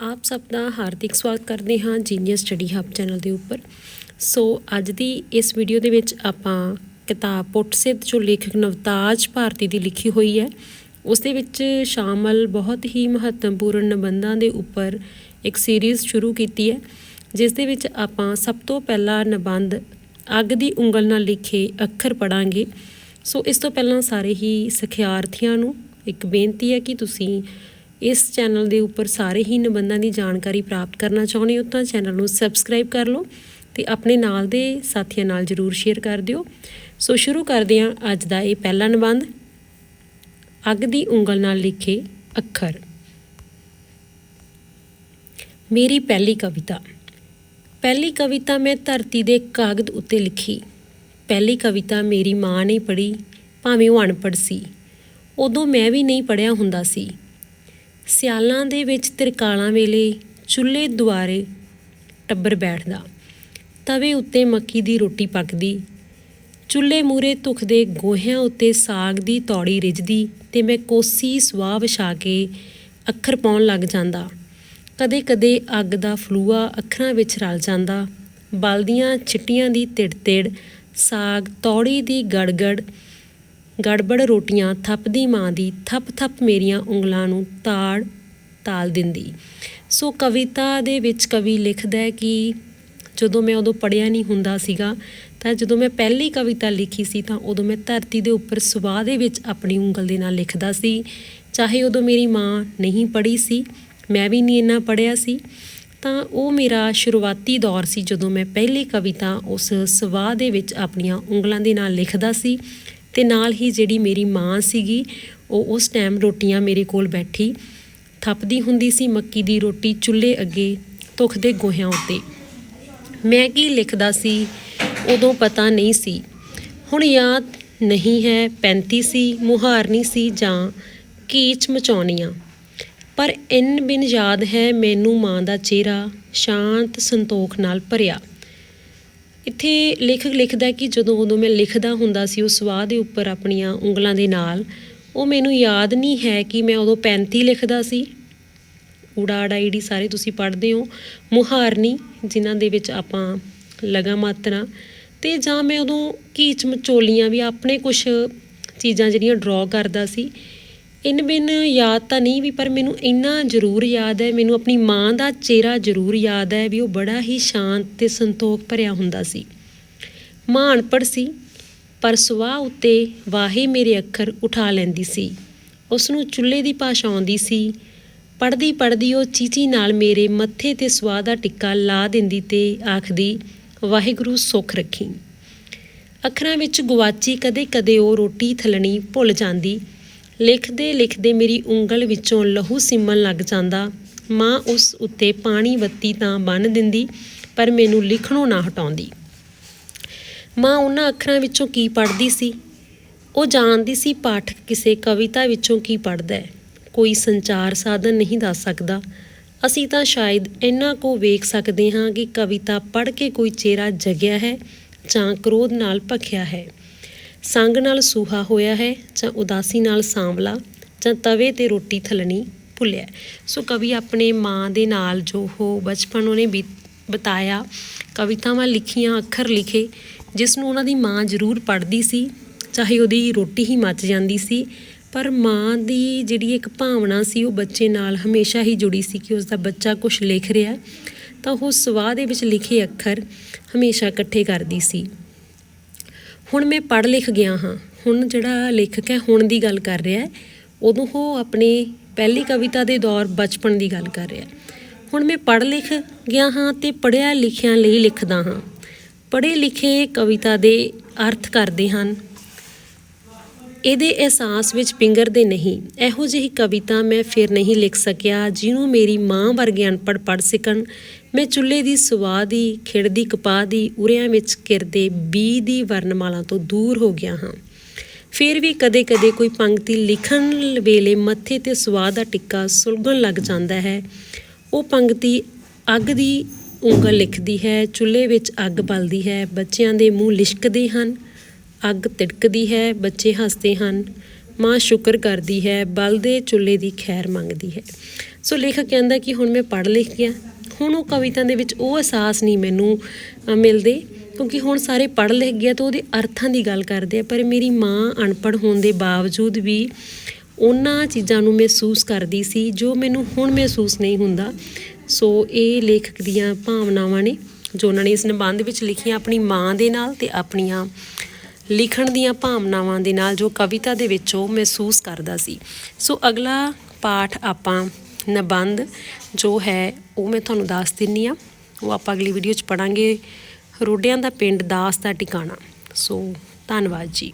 ਆਪ ਸਭ ਦਾ ਹਾਰਦਿਕ ਸਵਾਗਤ ਕਰਦੇ ਹਾਂ ਜੀਨੀਅਸ ਸਟੱਡੀ ਹੱਬ ਚੈਨਲ ਦੇ ਉੱਪਰ। ਸੋ ਅੱਜ ਦੀ ਇਸ ਵੀਡੀਓ ਦੇ ਵਿੱਚ ਆਪਾਂ ਕਿਤਾਬ ਪੁੱਟਸਿੱਧ ਜੋ ਲੇਖਕ ਨਵਤਾਜ ਭਾਰਤੀ ਦੀ ਲਿਖੀ ਹੋਈ ਹੈ, ਉਸ ਦੇ ਵਿੱਚ ਸ਼ਾਮਲ ਬਹੁਤ ਹੀ ਮਹੱਤਵਪੂਰਨ ਨਿਬੰਧਾਂ ਦੇ ਉੱਪਰ ਇੱਕ ਸੀਰੀਜ਼ ਸ਼ੁਰੂ ਕੀਤੀ ਹੈ, ਜਿਸ ਦੇ ਵਿੱਚ ਆਪਾਂ ਸਭ ਤੋਂ ਪਹਿਲਾ ਨਿਬੰਧ ਅੱਗ ਦੀ ਉਂਗਲ ਨਾਲ ਲਿਖੇ ਅੱਖਰ ਪੜਾਂਗੇ ਸੋ ਇਸ ਤੋਂ ਪਹਿਲਾਂ ਸਾਰੇ ਹੀ ਸਿਖਿਆਰਥੀਆਂ ਨੂੰ ਇੱਕ ਬੇਨਤੀ ਹੈ ਕਿ ਤੁਸੀਂ ਇਸ ਚੈਨਲ ਦੇ ਉੱਪਰ ਸਾਰੇ ਹੀ ਨਿਬੰਧਾਂ ਦੀ ਜਾਣਕਾਰੀ ਪ੍ਰਾਪਤ ਕਰਨਾ ਚਾਹੁੰਦੇ ਹੋ ਤਾਂ ਚੈਨਲ ਨੂੰ ਸਬਸਕ੍ਰਾਈਬ ਕਰ ਲਓ ਤੇ ਆਪਣੇ ਨਾਲ ਦੇ ਸਾਥੀਆਂ ਨਾਲ ਜਰੂਰ ਸ਼ੇਅਰ ਕਰ ਦਿਓ। ਸੋ ਸ਼ੁਰੂ ਕਰਦੇ ਹਾਂ ਅੱਜ ਦਾ ਇਹ ਪਹਿਲਾ ਨਿਬੰਧ। ਅੱਗ ਦੀ ਉਂਗਲ ਨਾਲ ਲਿਖੇ ਅੱਖਰ। ਮੇਰੀ ਪਹਿਲੀ ਕਵਿਤਾ। ਪਹਿਲੀ ਕਵਿਤਾ ਮੈਂ ਧਰਤੀ ਦੇ ਕਾਗਜ਼ ਉੱਤੇ ਲਿਖੀ। ਪਹਿਲੀ ਕਵਿਤਾ ਮੇਰੀ ਮਾਂ ਨੇ ਪੜ੍ਹੀ, ਭਾਵੇਂ ਉਹ ਅਨਪੜ੍ਹ ਸੀ। ਉਦੋਂ ਮੈਂ ਵੀ ਨਹੀਂ ਪੜ੍ਹਿਆ ਹੁੰਦਾ ਸੀ। ਸਿਆਲਾਂ ਦੇ ਵਿੱਚ ਤਿਰਕਾਲਾਂ ਵੇਲੇ ਚੁੱਲ੍ਹੇ ਦੁਆਰੇ ਟੱਬਰ ਬੈਠਦਾ। ਤਵੇ ਉੱਤੇ ਮੱਕੀ ਦੀ ਰੋਟੀ ਪੱਕਦੀ। ਚੁੱਲ੍ਹੇ ਮੂਰੇ ਧੁਖਦੇ ਗੋਹਿਆਂ ਉੱਤੇ ਸਾਗ ਦੀ ਤੌੜੀ ਰਿੱਝਦੀ ਤੇ ਮੈਂ ਕੋਸੀ ਸਵਾਹ ਵਿਛਾ ਕੇ ਅੱਖਰ ਪਾਉਣ ਲੱਗ ਜਾਂਦਾ। ਕਦੇ-ਕਦੇ ਅੱਗ ਦਾ ਫਲੂਆ ਅੱਖਰਾਂ ਵਿੱਚ ਰਲ ਜਾਂਦਾ। ਬਲਦੀਆਂ ਛਿੱਟੀਆਂ ਦੀ ਤਿੜ-ਤਿੜ, ਸਾਗ ਤੌੜੀ ਦੀ ਗੜਗੜ ਗੜਬੜ ਰੋਟੀਆਂ ਥੱਪਦੀ ਮਾਂ ਦੀ ਥੱਪ-ਥੱਪ ਮੇਰੀਆਂ ਉਂਗਲਾਂ ਨੂੰ ਤਾੜ ਤਾਲ ਦਿੰਦੀ। ਸੋ ਕਵਿਤਾ ਦੇ ਵਿੱਚ ਕਵੀ ਲਿਖਦਾ ਹੈ ਕਿ ਜਦੋਂ ਮੈਂ ਉਦੋਂ ਪੜਿਆ ਨਹੀਂ ਹੁੰਦਾ ਸੀਗਾ, ਤਾਂ ਜਦੋਂ ਮੈਂ ਪਹਿਲੀ ਕਵਿਤਾ ਲਿਖੀ ਸੀ, ਤਾਂ ਉਦੋਂ ਮੈਂ ਧਰਤੀ ਦੇ ਉੱਪਰ ਸਵਾਹ ਦੇ ਵਿੱਚ ਆਪਣੀ ਉਂਗਲ ਦੇ ਨਾਲ ਲਿਖਦਾ ਸੀ। ਚਾਹੇ ਉਦੋਂ ਮੇਰੀ ਮਾਂ ਨਹੀਂ ਪੜ੍ਹੀ ਸੀ, ਮੈਂ ਵੀ ਨਹੀਂ ਇੰਨਾ ਪੜਿਆ ਸੀ, ਤਾਂ ਉਹ ਮੇਰਾ ਸ਼ੁਰੂਆਤੀ ਦੌਰ ਸੀ ਜਦੋਂ ਮੈਂ ਪਹਿਲੀ ਕਵਿਤਾ ਉਸ ਸਵਾਹ ਦੇ ਵਿੱਚ ਆਪਣੀਆਂ ਉਂਗਲਾਂ ਦੇ ਨਾਲ ਲਿਖਦਾ ਸੀ। ਤੇ ਨਾਲ ਹੀ ਜਿਹੜੀ ਮੇਰੀ ਮਾਂ ਸੀਗੀ, ਉਹ ਉਸ ਟਾਈਮ ਰੋਟੀਆਂ ਮੇਰੇ ਕੋਲ ਬੈਠੀ। ਥੱਪਦੀ ਹੁੰਦੀ ਸੀ ਮੱਕੀ ਦੀ ਰੋਟੀ ਚੁੱਲ੍ਹੇ ਅੱਗੇ ਧੁਖਦੇ ਗੋਹਿਆਂ ਉੱਤੇ। ਮੈਂ ਕੀ ਲਿਖਦਾ ਸੀ, ਉਦੋਂ ਪਤਾ ਨਹੀਂ ਸੀ। ਹੁਣ ਯਾਦ ਨਹੀਂ ਹੈ 35 ਸੀ, ਮੁਹਾਰਨੀ ਸੀ ਜਾਂ ਕੀਚ ਮਚਾਉਣੀਆਂ। ਪਰ ਇਨ ਬਿਨ ਯਾਦ ਹੈ ਮੈਨੂੰ ਮਾਂ ਦਾ ਚਿਹਰਾ ਸ਼ਾਂਤ ਸੰਤੋਖ ਨਾਲ ਭਰਿਆ। ਇੱਥੇ ਲੇਖਕ ਲਿਖਦਾ ਕਿ ਜਦੋਂ ਉਦੋਂ ਮੈਂ ਲਿਖਦਾ ਹੁੰਦਾ ਸੀ ਉਸ ਸਵਾਹ ਦੇ ਉੱਪਰ ਆਪਣੀਆਂ ਉਂਗਲਾਂ ਦੇ ਨਾਲ, ਉਹ ਮੈਨੂੰ ਯਾਦ ਨਹੀਂ ਹੈ ਕਿ ਮੈਂ ਉਦੋਂ 35 ਲਿਖਦਾ ਸੀ। ਊੜਾ ਆੜਾ ਸਾਰੇ ਤੁਸੀਂ ਪੜ੍ਹਦੇ ਹੋ। ਮੁਹਾਰਨੀ, ਜਿਨ੍ਹਾਂ ਦੇ ਵਿੱਚ ਆਪਾਂ ਲਗਾ ਮਾਤਰਾ, ਤੇ ਜਾਂ ਮੈਂ ਉਦੋਂ ਕੀਚ ਮਚੋਲੀਆਂ ਵੀ ਆਪਣੇ ਕੁਝ ਚੀਜ਼ਾਂ ਜਿਹੜੀਆਂ ਡਰਾ ਕਰਦਾ ਸੀ ਇਨ ਬਿਨ ਯਾਦ ਤਾਂ ਨਹੀਂ ਵੀ, ਪਰ ਮੈਨੂੰ ਇੰਨਾ ਜ਼ਰੂਰ ਯਾਦ ਹੈ, ਮੈਨੂੰ ਆਪਣੀ ਮਾਂ ਦਾ ਚਿਹਰਾ ਜ਼ਰੂਰ ਯਾਦ ਹੈ ਵੀ ਉਹ ਬੜਾ ਹੀ ਸ਼ਾਂਤ ਤੇ ਸੰਤੋਖ ਭਰਿਆ ਹੁੰਦਾ ਸੀ। ਮਾਂ ਅਨਪੜ੍ਹ ਸੀ, ਪਰ ਸੁਆਹ ਉੱਤੇ ਵਾਹੇ ਮੇਰੇ ਅੱਖਰ ਉਠਾ ਲੈਂਦੀ ਸੀ। ਉਸ ਨੂੰ ਚੁੱਲ੍ਹੇ ਦੀ ਭਾਸ਼ਾ ਆਉਂਦੀ ਸੀ। ਪੜਦੀ ਪੜਦੀ ਉਹ ਚੀਚੀ ਨਾਲ ਮੇਰੇ ਮੱਥੇ ਤੇ ਸਵਾਹ ਦਾ ਟਿੱਕਾ ਲਾ ਦਿੰਦੀ ਤੇ ਆਖਦੀ, ਵਾਹਿਗੁਰੂ ਸੁੱਖ ਰੱਖੀ। ਅੱਖਰਾਂ ਵਿੱਚ ਗਵਾਚੀ ਕਦੇ-ਕਦੇ ਉਹ ਰੋਟੀ ਥਲਣੀ ਭੁੱਲ ਜਾਂਦੀ। ਲਿਖਦੇ ਲਿਖਦੇ ਮੇਰੀ ਉਂਗਲ ਵਿੱਚੋਂ ਲਹੂ ਸਿੰਮਣ ਲੱਗ ਜਾਂਦਾ। ਮਾਂ ਉਸ ਉੱਤੇ ਪਾਣੀ ਬੱਤੀ ਤਾਂ ਬੰਨ ਦਿੰਦੀ, ਪਰ ਮੈਨੂੰ ਲਿਖਣੋਂ ਨਾ ਹਟਾਉਂਦੀ। ਮਾਂ ਉਹਨਾਂ ਅੱਖਰਾਂ ਵਿੱਚੋਂ ਕੀ ਪੜ੍ਹਦੀ ਸੀ? ਉਹ ਜਾਣਦੀ ਸੀ ਪਾਠਕ ਕਿਸੇ ਕਵਿਤਾ ਵਿੱਚੋਂ ਕੀ ਪੜ੍ਹਦਾ ਹੈ। ਕੋਈ ਸੰਚਾਰ ਸਾਧਨ ਨਹੀਂ ਦੱਸ ਸਕਦਾ। ਅਸੀਂ ਤਾਂ ਸ਼ਾਇਦ ਇੰਨਾ ਕੋ ਵੇਖ ਸਕਦੇ ਹਾਂ ਕਿ ਕਵਿਤਾ ਪੜ੍ਹ ਕੇ ਕੋਈ ਚਿਹਰਾ ਜਗਿਆ ਹੈ ਜਾਂ ਕ੍ਰੋਧ ਨਾਲ ਭਖਿਆ ਹੈ। ਸੰਗ ਨਾਲ ਸੂਹਾ ਹੋਇਆ ਹੈ ਜਾਂ ਉਦਾਸੀ ਨਾਲ ਸਾਂਵਲਾ ਜਾਂ ਤਵੇ ਤੇ ਰੋਟੀ ਥਲਣੀ ਭੁੱਲਿਆ ਸੋ ਕਵੀ ਆਪਣੇ ਮਾਂ ਦੇ ਨਾਲ ਜੋ ਉਹ ਬਚਪਨ ਉਹਨੇ ਬੀਤ- ਬਤਾਇਆ, ਕਵਿਤਾਵਾਂ ਲਿਖੀਆਂ, ਅੱਖਰ ਲਿਖੇ, ਜਿਸ ਨੂੰ ਉਹਨਾਂ ਦੀ ਮਾਂ ਜ਼ਰੂਰ ਪੜ੍ਹਦੀ ਸੀ, ਚਾਹੇ ਉਹਦੀ ਰੋਟੀ ਹੀ ਮੱਚ ਜਾਂਦੀ ਸੀ, ਪਰ ਮਾਂ ਦੀ ਜਿਹੜੀ ਇੱਕ ਭਾਵਨਾ ਸੀ ਉਹ ਬੱਚੇ ਨਾਲ ਹਮੇਸ਼ਾ ਹੀ ਜੁੜੀ ਸੀ ਕਿ ਉਸ ਦਾ ਬੱਚਾ ਕੁਝ ਲਿਖ ਰਿਹਾ ਤਾਂ ਉਹ ਸਵਾਹ ਦੇ ਵਿੱਚ ਲਿਖੇ ਅੱਖਰ ਹਮੇਸ਼ਾ ਇਕੱਠੇ ਕਰਦੀ ਸੀ। ਹੁਣ ਮੈਂ ਪੜ੍ਹ ਲਿਖ ਗਿਆ ਹਾਂ। ਹੁਣ ਜਿਹੜਾ ਲੇਖਕ ਹੈ, ਹੁਣ ਦੀ ਗੱਲ ਕਰ ਰਿਹਾ ਹੈ। ਉਦੋਂ ਉਹ ਆਪਣੀ ਪਹਿਲੀ ਕਵਿਤਾ ਦੇ ਦੌਰ ਬਚਪਨ ਦੀ ਗੱਲ ਕਰ ਰਿਹਾ ਹੁਣ ਮੈਂ ਪੜ੍ਹ ਲਿਖ ਗਿਆ ਹਾਂ ਤੇ ਪੜ੍ਹਿਆ ਲਿਖਿਆਂ ਲਈ ਲਿਖਦਾ ਹਾਂ। ਪੜ੍ਹੇ ਲਿਖੇ ਕਵਿਤਾ ਦੇ ਅਰਥ ਕਰਦੇ ਹਨ। ਇਹਦੇ ਅਹਿਸਾਸ ਵਿੱਚ ਪਿੰਗਰਦੇ ਨਹੀਂ। ਇਹੋ ਜਿਹੀ ਕਵਿਤਾ ਮੈਂ ਫਿਰ ਨਹੀਂ ਲਿਖ ਸਕਿਆ ਜਿਹਨੂੰ ਮੇਰੀ ਮਾਂ ਵਰਗੇ ਅਨਪੜ੍ਹ ਪੜ੍ਹ ਸਕਣ। ਮੈਂ ਚੁੱਲ੍ਹੇ ਦੀ ਸਵਾਹ ਦੀ ਖਿੜਦੀ ਕਪਾਹ ਦੀ, ਉਰਿਆਂ ਵਿੱਚ ਕਿਰਦੇ ਬੀ ਦੀ ਵਰਨਮਾਲਾ ਤੋਂ ਦੂਰ ਹੋ ਗਿਆ ਹਾਂ। ਫਿਰ ਵੀ ਕਦੇ-ਕਦੇ ਕੋਈ ਪੰਕਤੀ ਲਿਖਣ ਵੇਲੇ ਮੱਥੇ ਤੇ ਸਵਾਹ ਦਾ ਟਿੱਕਾ ਸੁਲਗਣ ਲੱਗ ਜਾਂਦਾ ਹੈ। ਉਹ ਪੰਕਤੀ ਅੱਗ ਦੀ ਉਂਗਲ ਲਿਖਦੀ ਹੈ, ਚੁੱਲ੍ਹੇ ਵਿੱਚ ਅੱਗ ਬਲਦੀ ਹੈ, ਬੱਚਿਆਂ ਦੇ ਮੂੰਹ ਲਿਸ਼ਕਦੇ ਹਨ। ਅੱਗ ਤਿੜਕਦੀ ਹੈ, ਬੱਚੇ ਹੱਸਦੇ ਹਨ, ਮਾਂ ਸ਼ੁਕਰ ਕਰਦੀ ਹੈ ਬਲਦੇ ਚੁੱਲ੍ਹੇ ਦੀ ਖੈਰ ਮੰਗਦੀ ਹੈ। ਸੋ ਲੇਖਕ ਕਹਿੰਦਾ ਕਿ ਹੁਣ ਮੈਂ ਪੜ੍ਹ ਲਿਖ ਗਿਆ। ਹੁਣ ਉਹ ਕਵਿਤਾ ਦੇ ਵਿੱਚ ਉਹ ਅਹਿਸਾਸ ਨਹੀਂ ਮੈਨੂੰ ਮਿਲਦੇ, ਕਿਉਂਕਿ ਹੁਣ ਸਾਰੇ ਪੜ੍ਹ ਲਿਖ ਗਿਆ ਤਾਂ ਉਹਦੇ ਅਰਥਾਂ ਦੀ ਗੱਲ ਕਰਦੇ ਆ, ਪਰ ਮੇਰੀ ਮਾਂ ਅਨਪੜ੍ਹ ਹੋਣ ਦੇ ਬਾਵਜੂਦ ਵੀ ਉਹਨਾਂ ਚੀਜ਼ਾਂ ਨੂੰ ਮਹਿਸੂਸ ਕਰਦੀ ਸੀ ਜੋ ਮੈਨੂੰ ਹੁਣ ਮਹਿਸੂਸ ਨਹੀਂ ਹੁੰਦਾ। ਸੋ ਇਹ ਲੇਖਕ ਦੀਆਂ ਭਾਵਨਾਵਾਂ ਨੇ, ਜੋ ਉਹਨਾਂ ਨੇ ਇਸ ਨਿਬੰਧ ਵਿੱਚ ਲਿਖੀਆਂ ਆਪਣੀ ਮਾਂ ਦੇ ਨਾਲ ਤੇ ਆਪਣੀਆਂ ਲਿਖਣ ਦੀਆਂ ਭਾਵਨਾਵਾਂ ਦੇ ਨਾਲ ਜੋ ਕਵਿਤਾ ਦੇ ਵਿੱਚ ਉਹ ਮਹਿਸੂਸ ਕਰਦਾ ਸੀ। ਸੋ ਅਗਲਾ ਪਾਠ ਆਪਾਂ ਨਿਬੰਧ ਜੋ ਹੈ, ਉਹ ਮੈਂ ਤੁਹਾਨੂੰ ਦੱਸ ਦਿੰਨੀ ਆ। ਉਹ ਆਪਾਂ ਅਗਲੀ ਵੀਡੀਓ 'ਚ ਪੜਾਂਗੇ ਰੋਡਿਆਂ ਦਾ ਪਿੰਡ ਦਾਸ ਦਾ ਟਿਕਾਣਾ। ਸੋ ਧੰਨਵਾਦ ਜੀ।